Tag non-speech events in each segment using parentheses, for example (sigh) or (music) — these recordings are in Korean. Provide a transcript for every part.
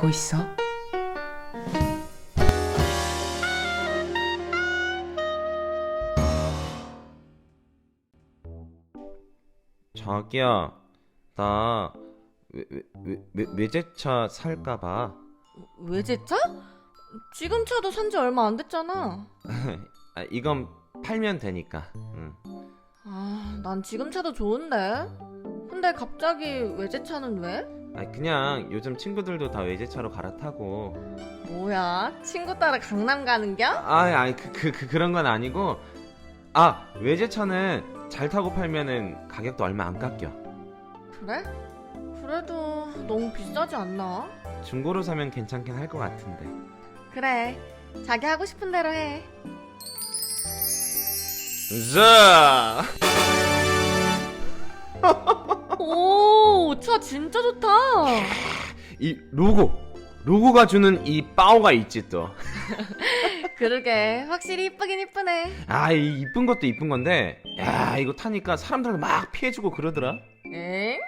알고 있어? 자기야, 나 외, 외, 외, 외, 외제차 살까봐. 외제차? 지금 차도 산지 얼마 안 됐잖아. (laughs) 아, 이건 팔면 되니까. 응. 아, 난 지금 차도 좋은데. 근데 갑자기 외제차는 왜? 아, 그냥 요즘 친구들도 다 외제차로 갈아타고. 뭐야? 친구 따라 강남 가는겨? 아, 아니 그, 그, 그 그런 건 아니고. 아, 외제차는 잘 타고 팔면은 가격도 얼마 안 깎여. 그래? 그래도 너무 비싸지 않나? 중고로 사면 괜찮긴 할 것 같은데. 그래. 자기 하고 싶은 대로 해. 자, (laughs) 오, 차 진짜 좋다. 이 로고, 로고가 주는 이 파워가 있지 또. (laughs) 그러게, 확실히 이쁘긴 이쁘네. 아, 이 이쁜 것도 이쁜 건데, 야, 이거 타니까 사람들 막 피해주고 그러더라. 엥?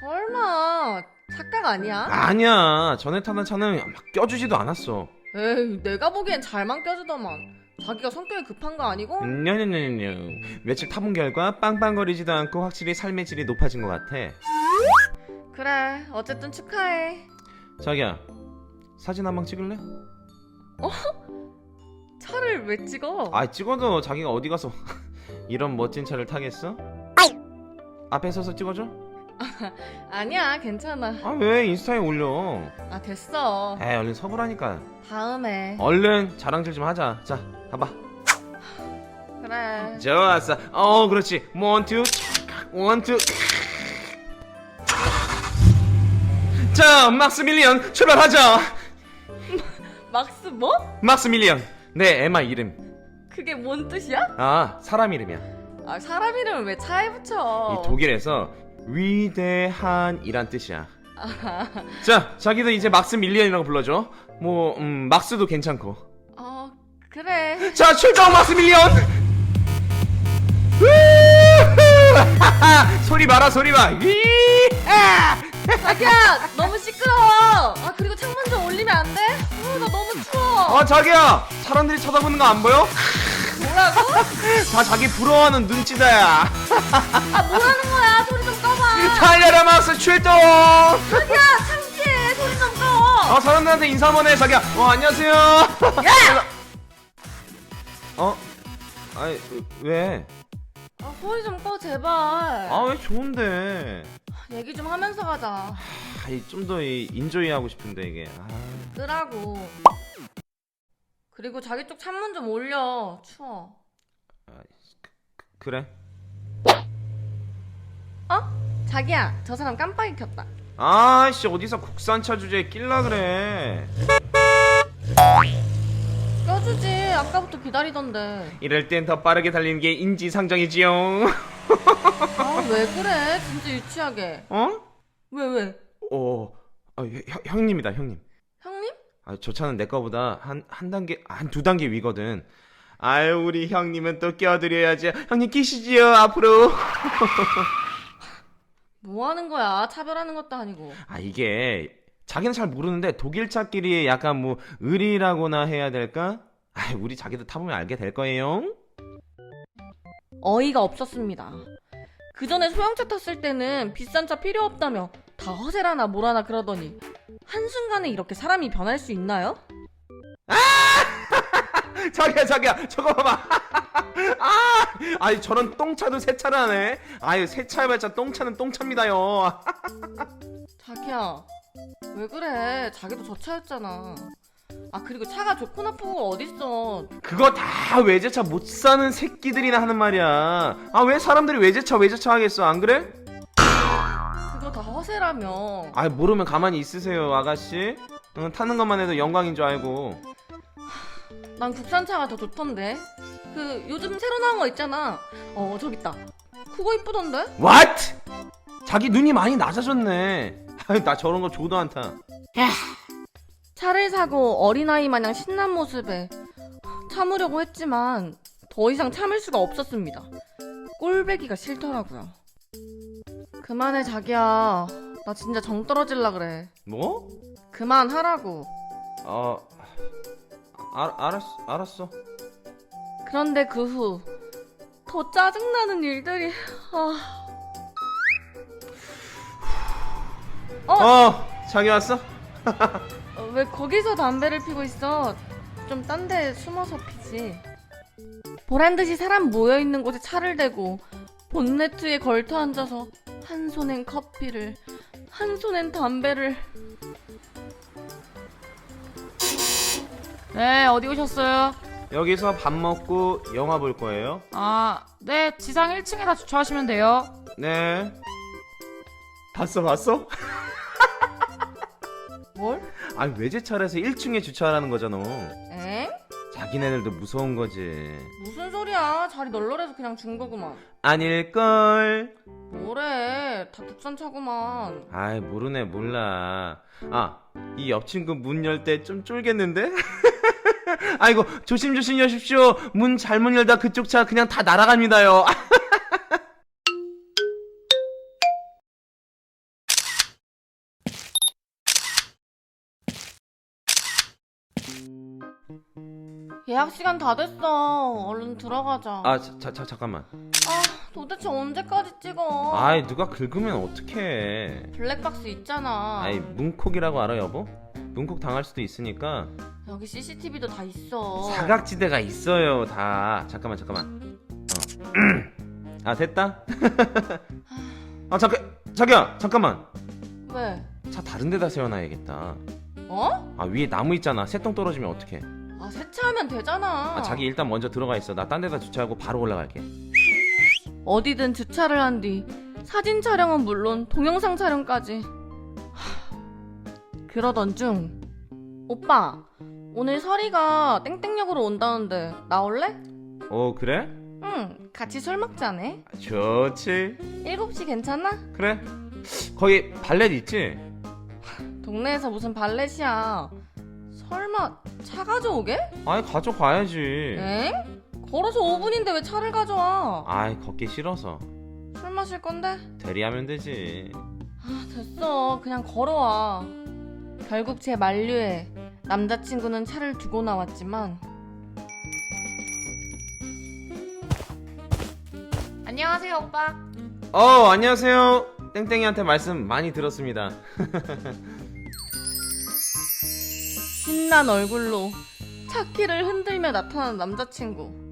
설마 착각 아니야? 아니야, 전에 타던 차는 막 껴주지도 않았어. 에이, 내가 보기엔 잘만 껴주더만. 자기가 성격이 급한 거 아니고? 냐냐냐냐. 며칠 타본 결과 빵빵거리지도 않고 확실히 삶의 질이 높아진 것 같아. 그래, 어쨌든 축하해. 자기야, 사진 한 방 찍을래? 차를 왜 찍어? 아, 찍어도 자기가 어디 가서 (laughs) 이런 멋진 차를 타겠어? 앞에 서서 찍어줘? (laughs) 아니야, 괜찮아. 아, 왜 인스타에 올려? 아, 됐어. 에이, 얼른 서보라니까. 다음에. 얼른 자랑질 좀 하자. 자, 가봐. 그래. 좋았어. 어, 그렇지. 원, 투, 원, 투. 자, 막스밀리언 출발하자. (laughs) 막스 뭐? 막스밀리언. 내 에마 이름. 그게 뭔 뜻이야? 아, 사람 이름이야. 아, 사람 이름을 왜 차에 붙여? 이 독일에서 위대한이란 뜻이야. 자, 자기도 이제 막스 밀리언이라고 불러줘. 뭐, 음, 막스도 괜찮고. 어, 그래. 자, 출동 막스 밀리언. (laughs) 소리 봐라, 소리 봐. 위! 자기야, 너무 시끄러워. 아, 그리고 창문 좀 올리면 안 돼? 어, 나 너무 추워. 어, 자기야. 사람들이 쳐다보는 거 안 보여? 뭐라고? (laughs) 다 자기 부러워하는 눈치다야. 아, 뭐라는 거야? 소리 좀 꺼봐. 달려라, 막스 출동. 자기야, 창피해. 소리 좀 꺼. 어, 사람들한테 인사 한번 해, 자기야. 어, 안녕하세요. 야! (laughs) 어? 아니, 왜? 아, 소리 좀 꺼, 제발. 아, 왜 좋은데? 얘기 좀 하면서 가자. 아이, 좀더 인조이 하고 싶은데, 이게. 아. 끄라고. 그리고 자기 쪽 창문 좀 올려. 추워. 그래. 어? 자기야, 저 사람 깜빡이 켰다. 아씨, 어디서 국산차 주제에 낄라 그래. 껴주지. 아까부터 기다리던데. 이럴 땐 더 빠르게 달리는 게 인지상정이지요. 아, 왜 그래? 진짜 유치하게. 어? 왜, 왜? 어, 아, 형, 형님이다, 형님. 형님? 아, 저 차는 내 거보다 한, 한 단계, 한 두 단계 위거든. 아유, 우리 형님은 또 껴드려야지. 형님 끼시지요, 앞으로. (laughs) 뭐 하는 거야? 차별하는 것도 아니고. 아, 이게, 자기는 잘 모르는데 독일차끼리 약간 뭐, 의리라고나 해야 될까? 아, 우리 자기도 타보면 알게 될 거예요. 어이가 없었습니다. 그 전에 소형차 탔을 때는 비싼 차 필요 없다며 다 허세라나 뭐라나 그러더니 한순간에 이렇게 사람이 변할 수 있나요? (laughs) 자기야, 자기야, 저거 봐봐. (laughs) 아, (laughs) 아니, 저런 똥차도 세차를 하네. 아유, 세차해봤자 똥차는 똥차입니다요. (laughs) 자기야, 왜 그래? 자기도 저 차였잖아. 아, 그리고 차가 좋고 나쁘고가 어딨어. 그거 다 외제차 못 사는 새끼들이나 하는 말이야. 아, 왜 사람들이 외제차, 외제차 하겠어, 안 그래? 그거 다 허세라며. 아, 모르면 가만히 있으세요, 아가씨. 응, 타는 것만 해도 영광인 줄 알고. 난 국산차가 더 좋던데. 그 요즘 새로 나온 거 있잖아. 어, 저기 있다. 그거 이쁘던데? What? 자기 눈이 많이 낮아졌네. 나 저런 거 줘도 안 타. 차를 사고 어린아이 마냥 신난 모습에 참으려고 했지만 더 이상 참을 수가 없었습니다. 꼴배기가 싫더라고요. 그만해 자기야. 나 진짜 정 떨어질라 그래. 뭐? 그만하라고. 어, 알, 알았어, 알았어. 그런데 그 후, 더 짜증나는 일들이, 아. 어, 자기 왔어? 어, 왜 거기서 담배를 피고 있어? 좀 딴 데 숨어서 피지. 보란 듯이 사람 모여 있는 곳에 차를 대고 본네트에 걸터 앉아서 한 손엔 커피를, 한 손엔 담배를. 네, 어디 오셨어요? 여기서 밥 먹고 영화 볼 거예요? 아, 네, 지상 1층에다 주차하시면 돼요. 네. 봤어, 봤어? (laughs) 뭘? 아니, 외제차라서 1층에 주차하라는 거잖아. 엥? 자기네들도 무서운 거지. 무슨 소리야? 자리 널널해서 그냥 준 거구만. 아닐걸? 뭐래? 다 국산 차구만. 아이, 모르네, 몰라. 아, 이 옆 친구 문 열 때 좀 쫄겠는데? (laughs) (laughs) 아이고, 조심조심 여십시오. 문 잘못 열다 그쪽 차 그냥 다 날아갑니다요. (laughs) 예약 시간 다 됐어. 얼른 들어가자. 아, 자, 자, 자, 잠깐만. 아, 도대체 언제까지 찍어? 아이, 누가 긁으면 어떡해. 블랙박스 있잖아. 아이, 문콕이라고 알아, 여보? 문콕 당할 수도 있으니까 여기 CCTV도 다 있어. 사각지대가 있어요, 다. 잠깐만, 잠깐만. 어. (clears throat) 아, 됐다. (laughs) 아, 잠깐, 자기야, 잠깐만. 왜? 차 다른 데다 세워놔야겠다. 어? 아, 위에 나무 있잖아. 새똥 떨어지면 어떡해. 아, 세차하면 되잖아. 아, 자기 일단 먼저 들어가 있어. 나 딴 데다 주차하고 바로 올라갈게. 어디든 주차를 한 뒤 사진 촬영은 물론 동영상 촬영까지. 하, 그러던 중 오빠 오늘 설이가 땡땡역으로 온다는데 나올래? 어, 그래? 응 같이 술 먹자네 좋지. 7시 괜찮아? 그래. 거기 발렛 있지? 동네에서 무슨 발렛이야 설마 차 가져오게? 아이, 가져가야지. 엥? 걸어서 5분인데 왜 차를 가져와 아이, 걷기 싫어서. 술 마실 건데? 대리하면 되지. 아 됐어 그냥 걸어와 결국 제 만류에 남자친구는 차를 두고 나왔지만 안녕하세요, 오빠. 어, 안녕하세요. 땡땡이한테 말씀 많이 들었습니다. (laughs) 신난 얼굴로 차키를 흔들며 나타난 남자친구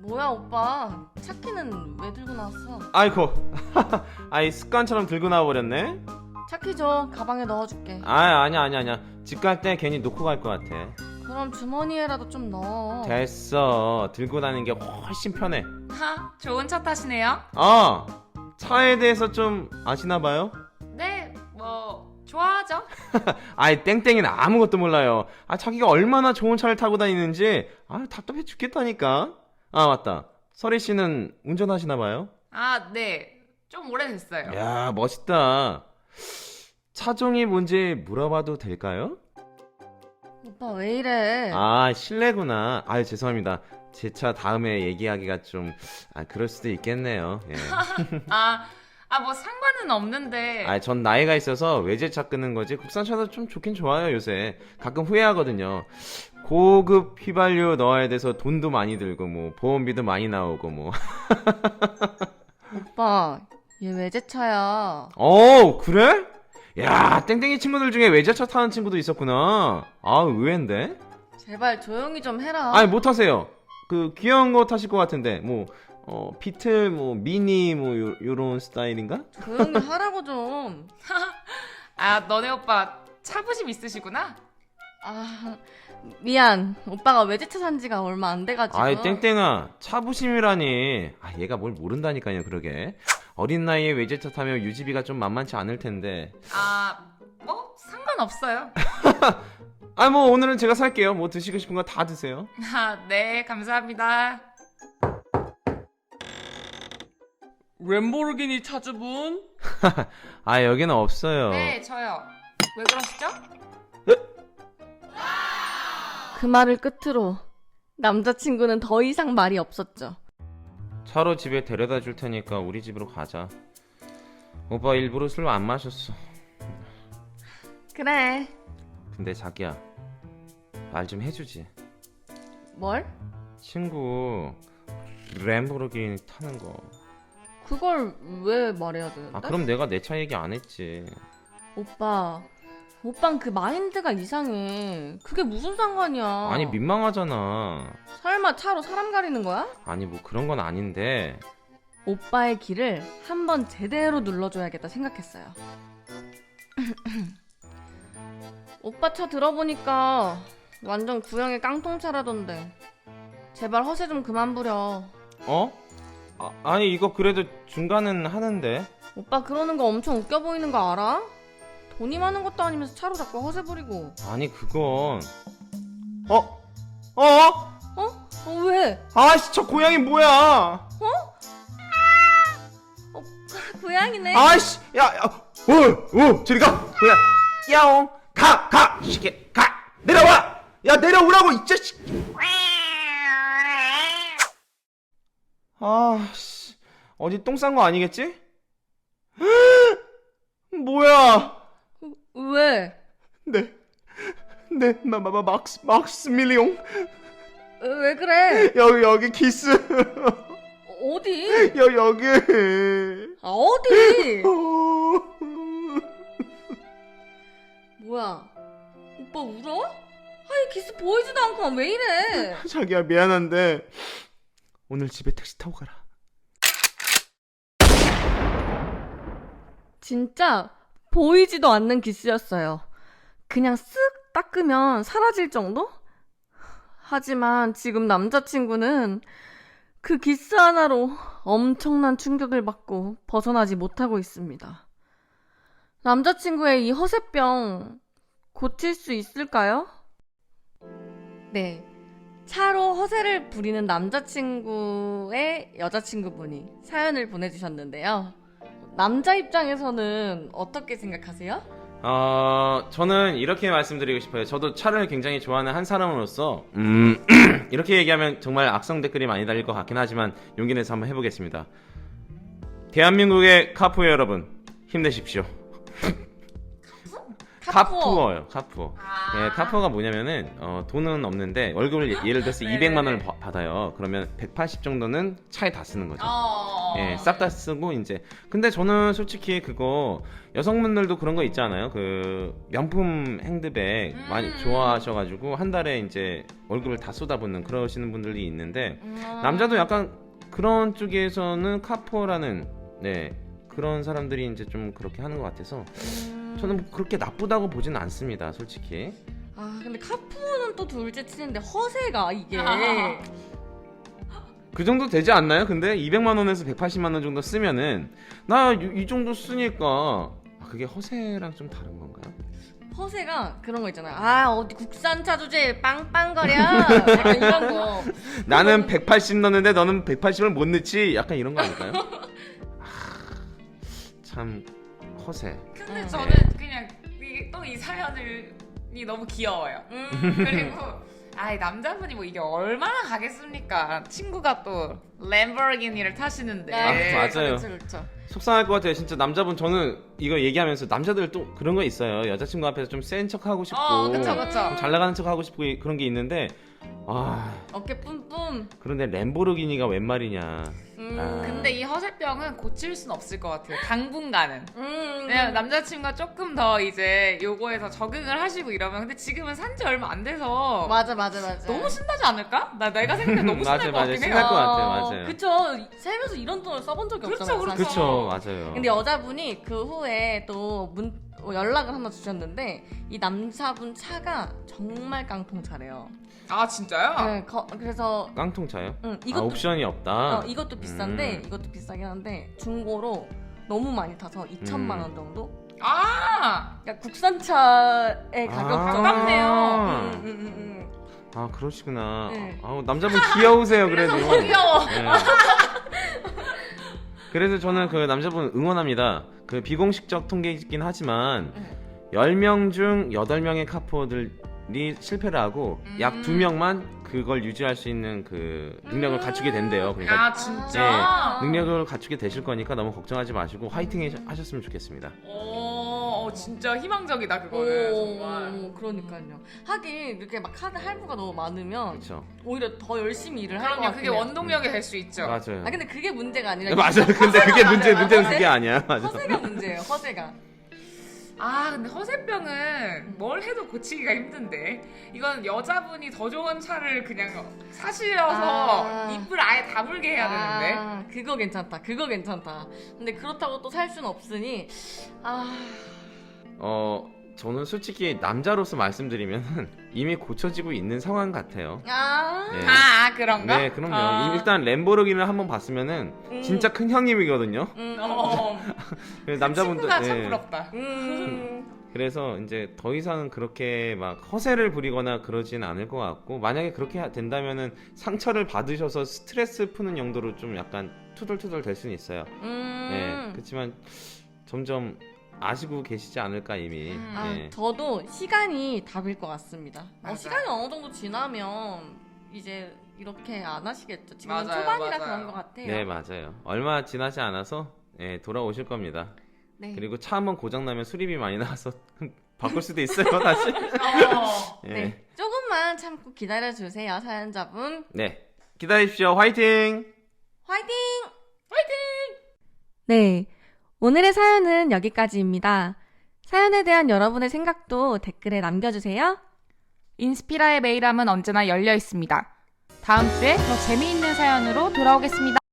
뭐야 오빠 차키는 왜 들고 나왔어? 아이고. (laughs) 아이, 습관처럼 들고 나와버렸네? 차키 줘 가방에 넣어줄게 아, 아니야, 아니야, 아니야. 집 갈 때 괜히 놓고 갈 것 같아. 그럼 주머니에라도 좀 넣어 됐어. 들고 다니는 게 훨씬 편해. 하, 좋은 차 타시네요. 아, 차에 대해서 좀 아시나 봐요? 네, 뭐 좋아하죠. (laughs) 아이, 땡땡이는 아무것도 몰라요. 아, 자기가 얼마나 좋은 차를 타고 다니는지, 아, 답답해 죽겠다니까. 아, 맞다. 서리 씨는 운전하시나 봐요? 아, 네, 좀 오래됐어요. 야, 멋있다. 차종이 뭔지 물어봐도 될까요? 오빠 왜 이래 아, 실례구나. 아, 죄송합니다. 제 차 다음에 얘기하기가 좀, 아, 그럴 수도 있겠네요. 예. (laughs) 아, 아, 뭐 상관은 없는데. 아, 전 나이가 있어서 외제차 끄는 거지. 국산차도 좀 좋긴 좋아요, 요새. 가끔 후회하거든요. 고급 휘발유 넣어야 돼서 돈도 많이 들고, 뭐, 보험비도 많이 나오고, 뭐. (laughs) 오빠 얘 외제차야 어, 그래? 야, 땡땡이 친구들 중에 외제차 타는 친구도 있었구나. 아, 의외인데? 제발 조용히 좀 해라 아니, 못 타세요. 그, 귀여운 거 타실 것 같은데, 뭐, 어, 비틀, 뭐, 미니, 뭐, 요, 요런 스타일인가? 조용히 하라고 좀 (laughs) 아, 너네 오빠 차부심 있으시구나. 아, 미안. 오빠가 외제차 산 지가 얼마 안 돼가지고. 아이 땡땡아 차부심이라니 아 얘가 뭘 모른다니까요 그러게 어린 나이에 외제차 타면 유지비가 좀 만만치 않을 텐데 아, 뭐 상관없어요. (laughs) 아 뭐 오늘은 제가 살게요 뭐 드시고 싶은 거 다 드세요 아, 네, 감사합니다. 램보르기니 차주분? (laughs) 아 여기는 없어요 네, 저요. 왜 그러시죠? 그 말을 끝으로 남자친구는 더 이상 말이 없었죠. 차로 집에 데려다 줄 테니까 우리 집으로 가자 오빠 일부러 술 안 마셨어 그래. 근데 자기야 말 좀 해주지 뭘? 친구 램보르기니 타는 거 그걸 왜 말해야 되는데? 아 그럼 내가 내 차 얘기 안 했지 오빠, 오빤 그 마인드가 이상해. 그게 무슨 상관이야? 아니 민망하잖아 설마 차로 사람 가리는 거야? 아니 뭐 그런 건 아닌데 오빠의 길을 한번 제대로 눌러줘야겠다 생각했어요. (clears throat) 오빠 차 들어보니까 완전 구형의 깡통차라던데. 제발 허세 좀 그만 부려. 어? 아, 아니 이거 그래도 중간은 하는데 오빠 그러는 거 엄청 웃겨 보이는 거 알아? 돈이 많은 것도 아니면서 차로 자꾸 허세 부리고. 아니 그건 어? 어? 어? 어 왜? 아씨 저 고양이 뭐야 어, (laughs) 고양이네. 아이씨 야야 오오 저리 가 고양 야옹 가가 시계 가 내려와 야 내려오라고 이 자식 아씨 어디 똥 싼 거 아니겠지? (gasps) 뭐야 왜? 네, 네, 마 마 마 막스 막스 밀리옹 왜 그래? 여기 여기 키스 어디? 여 여기 아, 어디? 어. (laughs) 뭐야? 오빠 울어? 아니 기스 보이지도 않고 왜 이래? (laughs) 자기야 미안한데 오늘 집에 택시 타고 가라. 진짜 보이지도 않는 기스였어요. 그냥 쓱 닦으면 사라질 정도? 하지만 지금 남자친구는 그 기스 하나로 엄청난 충격을 받고 벗어나지 못하고 있습니다. 남자친구의 이 허세병 고칠 수 있을까요? 네. 차로 허세를 부리는 남자친구의 여자친구분이 사연을 보내주셨는데요. 남자 입장에서는 어떻게 생각하세요? 어, 저는 이렇게 말씀드리고 싶어요. 저도 차를 굉장히 좋아하는 한 사람으로서, 음, (clears throat) 이렇게 얘기하면 정말 악성 댓글이 많이 달릴 것 같긴 하지만 용기 내서 한번 해보겠습니다. 대한민국의 카푸어 여러분, 힘내십시오. 카푸어요, 카푸어. 아. 예, 카푸어가 뭐냐면은, 어, 돈은 없는데, 월급을 예- 예를 들어서 (laughs) 네. 200만 원을 바- 받아요. 그러면 180 정도는 차에 다 쓰는 거죠. 어. 예, 싹 다 쓰고 이제 근데 저는 솔직히 그거 여성분들도 그런 거 있잖아요. 그 명품 핸드백 음. 많이 좋아하셔가지고 한 달에 이제 월급을 다 쏟아붓는 그러시는 분들이 있는데 음. 남자도 약간 그런 쪽에서는 카포라는 네 그런 사람들이 이제 좀 그렇게 하는 것 같아서 음. 저는 뭐 그렇게 나쁘다고 보진 않습니다, 솔직히. 아 근데 카푸어는 또 둘째 치는데 허세가 이게 그 정도 되지 않나요? 근데 200만 원에서 180만 원 정도 쓰면은 나 이 정도 쓰니까 아, 그게 허세랑 좀 다른 건가요? 허세가 그런 거 있잖아요. 아 어디 국산차 주제 빵빵거려 약간 이런 거. (laughs) 나는 180 넣는데 너는 180을 못 넣지? 약간 이런 거 아닐까요? (laughs) 아, 참 허세. 근데 음. 저는 그냥 또 이 사연이 너무 귀여워요. 음. (laughs) 그리고 아이 남자분이 뭐 이게 얼마나 가겠습니까? 친구가 또 램보르기니를 타시는데. 아, 맞아요. 그렇죠 그렇죠. 속상할 것 같아요. 진짜 남자분 저는 이거 얘기하면서 남자들 또 그런 거 있어요. 여자친구 앞에서 좀 센 척 하고 싶고 어, 그쵸, 그쵸. 좀잘 나가는 척 하고 싶고 그런 게 있는데 아 어깨 뿜뿜. 그런데 램보르기니가 웬 말이냐. 음. 아. 근데 이 허세병은 고칠 순 없을 것 같아요. 당분간은. 음. 왜냐면 남자친구가 조금 더 이제 요거에서 적응을 하시고 이러면 근데 지금은 산지 얼마 안 돼서 맞아 맞아 맞아. 너무 신나지 않을까? 나 내가 생각해 (laughs) 너무 맞아, 신날 것 맞아. 같긴 신날 해요. 것 같아요, 맞아요. 그쵸. 살면서 이런 돈을 써본 적이 그렇죠, 없잖아요. 그렇죠. 사실. 그쵸 맞아요. 근데 여자분이 그 후에 또 문, 어, 연락을 하나 주셨는데 이 남자분 차가 정말 깡통차래요. 아 진짜요? 네, 거- 그래서 깡통차요? 응, 아, 이것도 옵션이 없다. 어, 이것도 비싼데 음. 이것도 비싸긴 한데 중고로 너무 많이 타서 2천만 음. 원 정도? 아 그러니까 국산차의 가격 아. 정도. 가깝네요. 음, 음, 음, 음. 아 그러시구나. 네. 아우 남자분 귀여우세요 (laughs) 그래서 그래도. 더 귀여워. 네. 그래서 저는 그 남자분 응원합니다. 그 비공식적 통계이긴 하지만 음. 10명 중 8명의 카푸어들이 실패를 하고 음. 약 2명만 그걸 유지할 수 있는 그 능력을 갖추게 된대요. 그러니까 아 진짜? 네, 능력을 갖추게 되실 거니까 너무 걱정하지 마시고 화이팅 해- 하셨으면 좋겠습니다. 오, 어 진짜 희망적이다 그거는 정말. 오, 그러니까요. 하긴 이렇게 막 카드 할부가 너무 많으면 그렇죠. 오히려 더 열심히 일을 할 것 그럼요 같아요. 그게 원동력이 될 수 있죠. 맞아요. 아 근데 그게 문제가 아니라 네, 맞아요. 근데 그게 문제 맞아요. 문제는 허세? 그게 아니야. 맞아. 허세가 문제예요. 허세가. 아 근데 허세병은 뭘 해도 고치기가 힘든데 이건 여자분이 더 좋은 차를 그냥 사시려서 아. 입을 아예 다물게 해야 되는데 아, 그거 괜찮다. 그거 괜찮다. 근데 그렇다고 또 살 수는 없으니 아 어 저는 솔직히 남자로서 말씀드리면 (laughs) 이미 고쳐지고 있는 상황 같아요. 아. 네. 아, 아, 그런가? 네, 그럼요. 아. 이- 일단 램보르기니를 한번 봤으면은 음. 진짜 큰 형님이거든요. 음, (laughs) 어, 그래서 남자분들 친구가 참 예. 부럽다. 음. (laughs) 그래서 이제 더 이상은 그렇게 막 허세를 부리거나 그러진 않을 것 같고 만약에 그렇게 하- 된다면은 상처를 받으셔서 스트레스 푸는 용도로 좀 약간 투덜투덜 될 수는 있어요. 음. 예. 그렇지만 점점 아시고 계시지 않을까 이미. 음. 아, 예. 저도 시간이 답일 것 같습니다. 어, 맞아요. 시간이 어느 정도 지나면 이제 이렇게 안 하시겠죠. 지금 맞아요, 초반이라 맞아요. 그런 것 같아요. 네, 맞아요. 얼마 지나지 않아서 예, 돌아오실 겁니다. 네. 그리고 차 한번 고장 나면 수리비 많이 나와서 (laughs) 바꿀 수도 있어요, 다시. (laughs) 어. 예. 네. 조금만 참고 기다려 주세요, 사연자분. 네. 기다리십시오. 화이팅! 화이팅! 네. 오늘의 사연은 여기까지입니다. 사연에 대한 여러분의 생각도 댓글에 남겨주세요. 인스피라의 메일함은 언제나 열려 있습니다. 다음 주에 더 재미있는 사연으로 돌아오겠습니다.